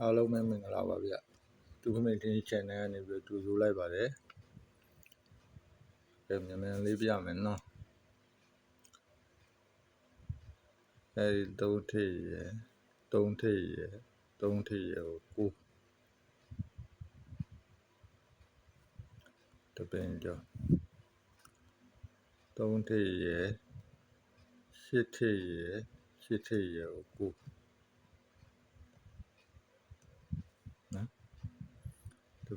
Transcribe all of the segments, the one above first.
အားလုံးပဲမင်္ဂလာပါဗျသူခမိတ်တင်း channel ကနေပြီးတူဆိုလိုက်ပါတယ်အဲမြန်မြန်လေးပြမယ်နော်အဲဒီသုံးထိပ်ရယ်သုံးထိပ်ရယ်သုံးထိပ်ရယ်ကိုတပင်ကျော်သုံးထိပ်ရယ်ရှစ်ထိပ်ရယ်ရှစ်ထိပ်ရယ်ကိုတ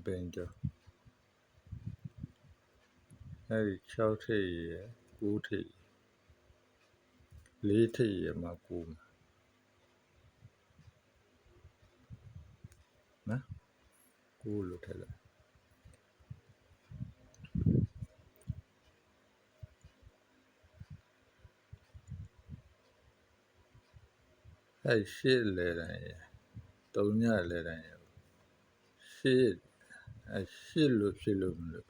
ပင်ကျော်အဲဒီ6ထိပ်ရယ်9ထိပ်4ထိပ်ရယ်မှာ9မှာနော်9လို့ထည့်လိုက်အဲရှစ်လေတိုင်းရယ်3ညလေတိုင်းရယ်ရှစ် အဲရှစ်လို့ဖြစ်လို့မလို့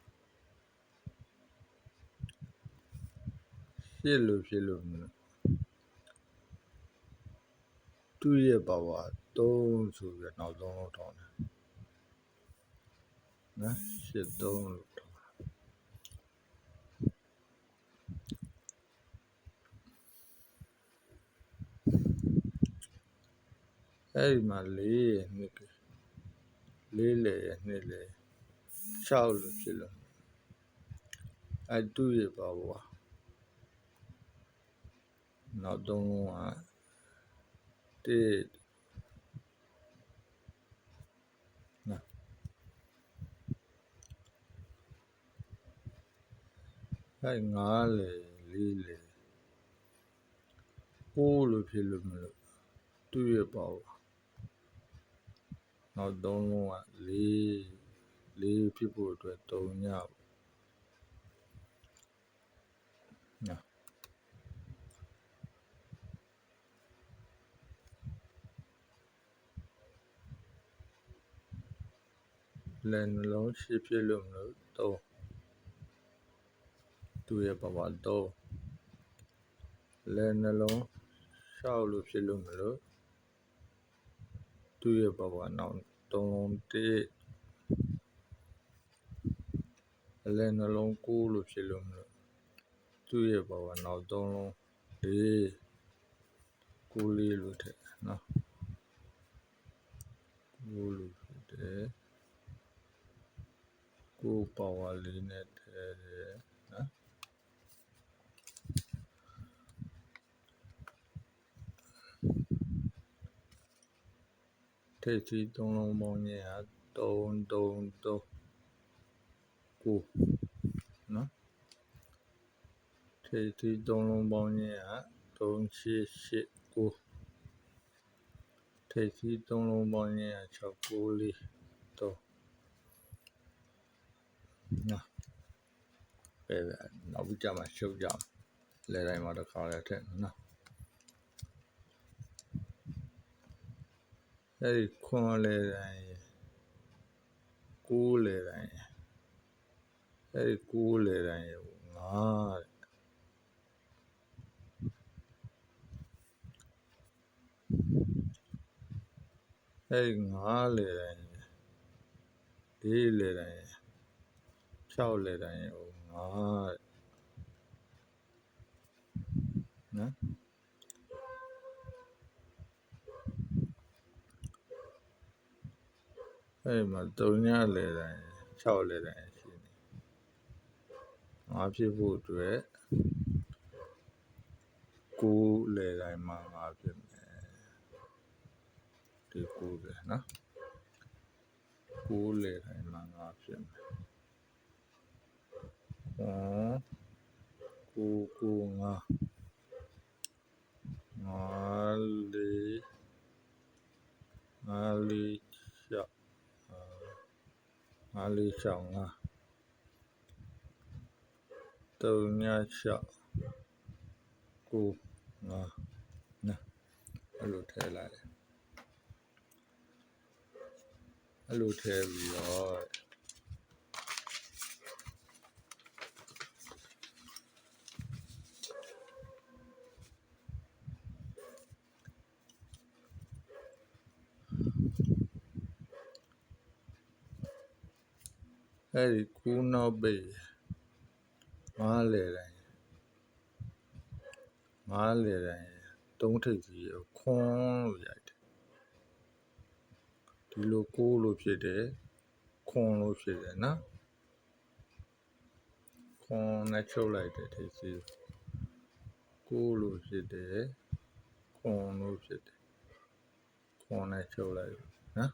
ရှစ်လို့ဖြစ်လို့မလို့သူ့ရဲ့ဘဝ3ဆိုပြီးနောက်ဆုံးလို့ထောင်းတယ်နော်ရှစ်3လို့ထောင်းအဲ့ဒီမှာလေးရဲ့နှစ်လေးလေရဲ့နှစ်လေ 6လို့ဖြစ်လို့အဲ့သူ့ရဲ့ဘဝနောက်သုံးလုံးကတိနော်အဲ့ငါးလေလေးလေကိုးလို့ဖြစ်လို့မလို့သူ့ရဲ့ဘဝနောက်သုံးလုံးကလေး လေးဖြစ်ဖို့အတွက်၃ညနော်လည်းနှလုံးရှိဖြစ်လို့မလို့သုံးသူ့ရဲ့ဘဝသုံးလည်းနှလုံးရှောက်လို့ဖြစ်လို့မလို့သူ့ရဲ့ဘဝနောက်သုံးလုံးတိ အလဲနှလုံးကိုးလို့ဖြစ်လို့မလို့သူ့ရဲ့ဘဝနောက်သုံးလုံးလေးကိုးလေးလို့ထည့်နော်ကိုးလို့ဖြစ်တယ်ကိုးဘဝလေးနဲ့ထည့်တယ်နော်ထိပ်သီးသုံးလုံးပေါင်းခြင်းဟာ3 3 3 9နော်ထိပ်သီးသုံးလုံးပေါင်းခြင်းဟာ3 8 8 9ထိပ်သီးသုံးလုံးပေါင်းခြင်းဟာ6 9 4 3နော်ပဲပဲနောက်ပြီးကြမှာရှုပ်ကြမှာလဲတိုင်းမှာတစ်ခါလဲထည့်နော်အဲ့ဒီခွန်လေတိုင်းကိုးလေတိုင်း အဲ့ဒီကိုးလေတိုင်းငါတဲ့အဲ့ဒီငါလေတိုင်းလေးလေတိုင်း၆လေတိုင်းငါတဲ့နော် အဲ့မှာ3ညလေတိုင်း6လေတိုင်းရှိနေငါဖြစ်ဖို့အတွက်9လေတိုင်းမှာငါဖြစ်မယ်ဒီ9ပဲနော်9လေတိုင်းမှာငါဖြစ်မယ်အာ9 9 5 5လေး5လေးငါးလေးရှောင်းငါ 3ည6 9 5နော်အဲ့လိုထည့်လိုက်တယ်အဲ့လိုထည့်ပြီးတော့အဲ့ဒီကူနောက်ပိတ် ငားလေတိုင်းငားလေတိုင်းသုံးထိပ်စီကိုခွန်းလို့ရိုက်တယ်ဒီလိုကိုးလို့ဖြစ်တယ်ခွန်းလို့ဖြစ်တယ်နော်ခွန်းနဲ့ချုပ်လိုက်တယ်ထိပ်စီကိုကိုးလို့ဖြစ်တယ်ခွန်းလို့ဖြစ်တယ်ခွန်းနဲ့ချုပ်လိုက်တယ်နော်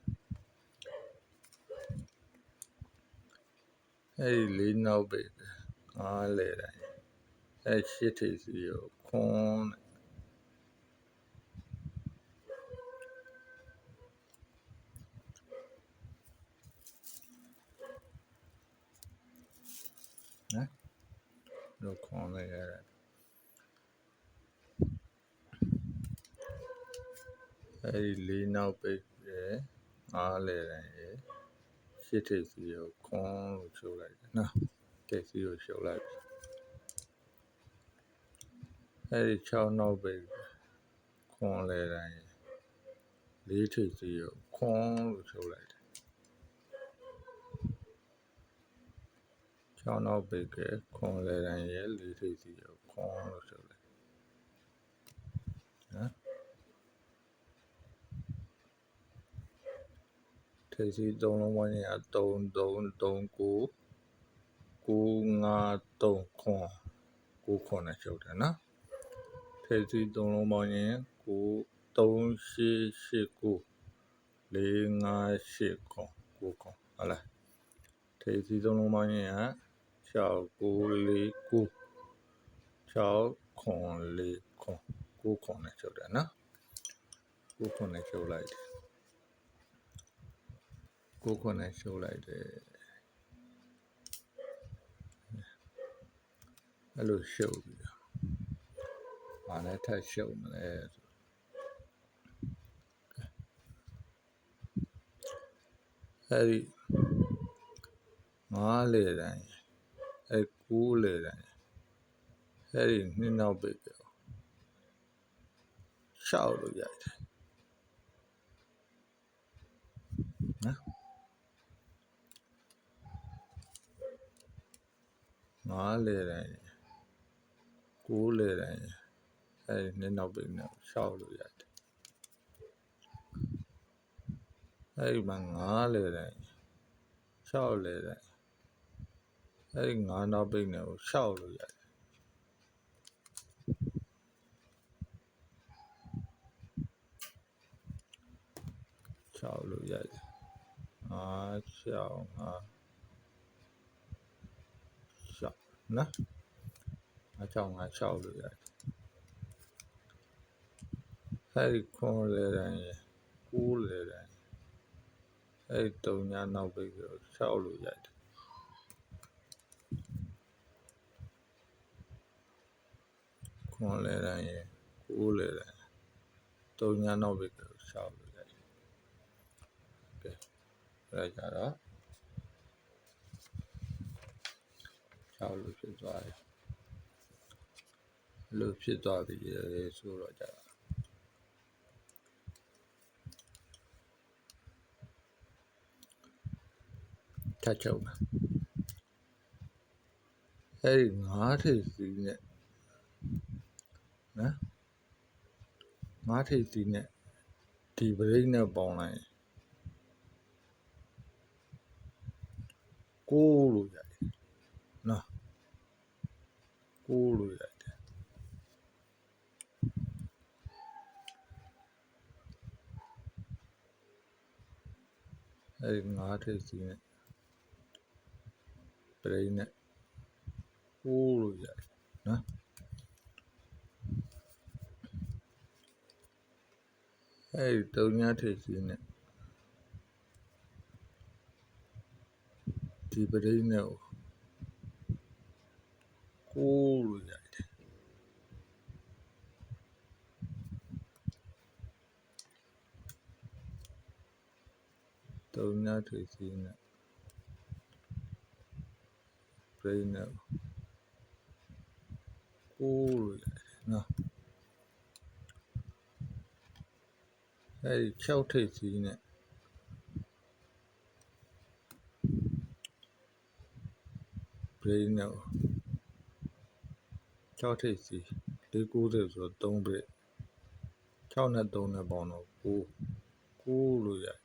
အဲ့ဒီလေးနောက်ပိ တ်ပဲအားလေတိုင်းအဲ့ရှစ်ထိပ်စီကိုခွန်းနဲ့နော်လို့ခွန်းလိုက်ရတယ်အဲ့ဒီလေးနောက်ပိတ်ပဲအားလေတိုင်းရယ်ရှစ်ထိပ်စီကိုခွန်းလို့ချုပ်လိုက်တယ်နော် ထိပ်စီကိုချုပ်လိုက်ပြီအဲ့ဒီ6နောက်ပိတ်ခွန်းလေတိုင်းရယ်လေးထိပ်စီကိုခွန်းလို့ချုပ်လိုက်တယ်6နောက်ပိတ်ကခွန်းလေတိုင်းရယ်လေးထိပ်စီကိုခွန်းလို့ချုပ်လိုက်နော်ထိပ်စီ၃လုံးဝိုင်းရ3 3 3 9 953ခွန်း9ခွန်းနဲ့ချုပ်တယ်နော်ထိပ်စီ၃လုံးပေါင်းရင်9 3889 458ခွန်း9ခွန်းဟုတ်လားထိပ်စီ၃လုံးပေါင်းရင်က6949 6ခွန်း4ခွန်း9ခွန်းနဲ့ချုပ်တယ်နော်9ခွန်းနဲ့ချုပ်လိုက်တယ်ကိုခွန်းနဲ့ရှုပ်လိုက်တယ် အဲ့လိုရှုပ်ပြီးတော့ဘာနဲ့ထပ်ရှုပ်မလဲဆိုအဲ့ဒီငားလေတိုင်းအဲ့ကူးလေတိုင်းအဲ့ဒီနှစ်နောက်ပိတ်ပြောရှောက်လို့ရတယ်နော်ငားလေတိုင်း ကိုးလေတိုင်းအဲဒီနှစ်နောက်ပိတ်နဲ့ရှောက်လို့ရတယ်အဲဒီမှာငားလေတိုင်းရှောက်လေတိုင်းအဲဒီငားနောက်ပိတ်နဲ့ကိုရှောက်လို့ရတယ်ရှောက်လို့ရတယ်အားရှောက်အားရှောက်နော် အချောင်းငါရှောက်လို့ရတယ်အဲဒီခွန်လေတိုင်းရကူးလေတိုင်းအဲဒီတုံညာနောက်ပိတ်ကိုရှောက်လို့ရတယ်ခွန်လေတိုင်းရကူးလေတိုင်းတုံညာနောက်ပိတ်ကိုရှောက်လို့ရတယ်ကဲအဲကြတော့ရှောက်လို့ဖြစ်သွားတယ် လို့ဖြစ်သွားပြီဆိုတော့ကြတာထပ်ချုပ်မယ်အဲ့ဒီငါးထိပ်စီးနဲ့နော်ငါးထိပ်စီးနဲ့ဒီဘရိတ်နဲ့ပေါင်းလိုက်ကိုးလို့ရတယ်နော်ကိုးလို့ရတယ် အဲ့ဒီငါးထိပ်စီးနဲ့ပရိတ်နဲ့ကိုးလို့ရတယ်နော်အဲ့ဒီတုံညာထိပ်စီးနဲ့ဒီပရိတ်နဲ့ကိုးလို့ရတယ် တုံညာထိပ်စီးနဲ့ပရိတ်နဲ့ကိုးလို့ရတယ်နော်အဲ့ဒီ6ထိပ်စီးနဲ့ brain နဲ့6ထိပ်စီ490ဆိုတော့3 bit 6နဲ့3နဲ့ပေါင်းတော့9 9လို့ရတယ်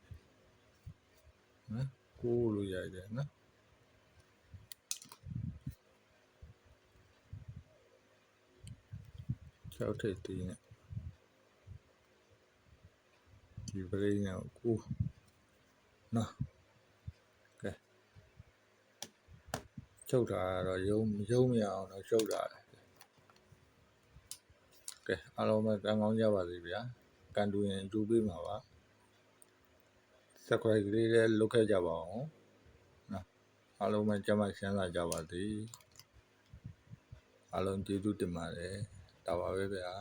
နော်9လို့ရတယ်နော်6ထိပ်စီနဲ့ဒီ brain နဲ့9နော်ချုပ်တာကတော့ရုံရုံမရအောင်တော့ချုပ်တာလေကဲအားလုံးပဲကံကောင်းကြပါစေဗျာကန်တူရင်ကြိုးပေးမှာပါ subscribe ကလေးလည်းလုပ်ခဲ့ကြပါအောင်နော်အားလုံးပဲကျမချမ်းသာကြပါစေအားလုံးကျေးဇူးတင်ပါတယ်ဒါပါပဲဗျာ